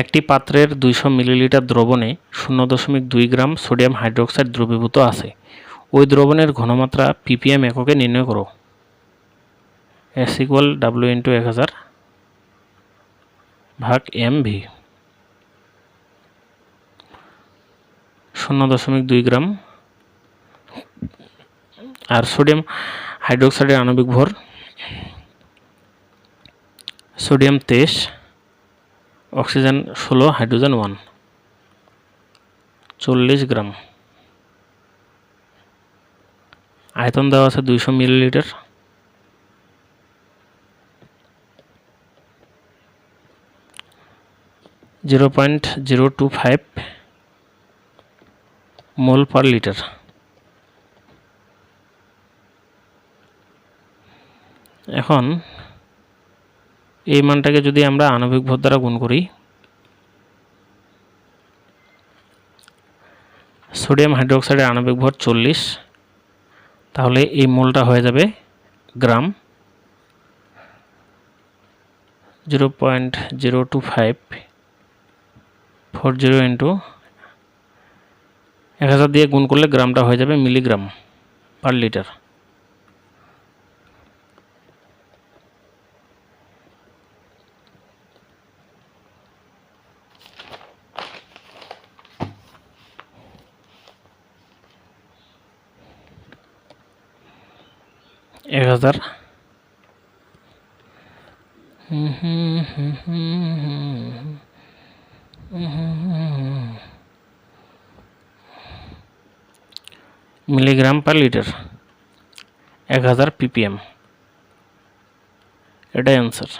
একটি পাত্রের দুইশো মিলিলিটার দ্রবণে শূন্য দশমিক দুই গ্রাম সোডিয়াম হাইড্রোক্সাইড দ্রবীভূত আছে। ওই দ্রবণের ঘনমাত্রা পিপিএম এককে নির্ণয় করো। এস ইকুয়াল ডাব্লিউ ইন্টু এক হাজার ভাগ এম ভি। শূন্য দশমিক দুই গ্রাম আর সোডিয়াম হাইড্রোক্সাইডের আণবিক ভর। সোডিয়াম তেইশ অক্সিজেন ষোলো, হাইড্রোজেন ওয়ান। চল্লিশ গ্রাম। আয়তন দেওয়া আছে দুইশো millilitre. Zero point zero two five mole per litre. এখন এই মানটাকে যদি আমরা আণবিক ভর দ্বারা গুণ করি সোডিয়াম হাইড্রোক্সাইডের আণবিক ভর চল্লিশ, তাহলে এই মোলটা হয়ে যাবে gram zero point zero two five four zero into এক হাজার দিয়ে গুণ করলে গ্রামটা হয়ে যাবে মিলিগ্রাম পার লিটার। এক হাজার মিলিগ্রাম পার লিটার এক হাজার পিপিএম এটাই অ্যান্সার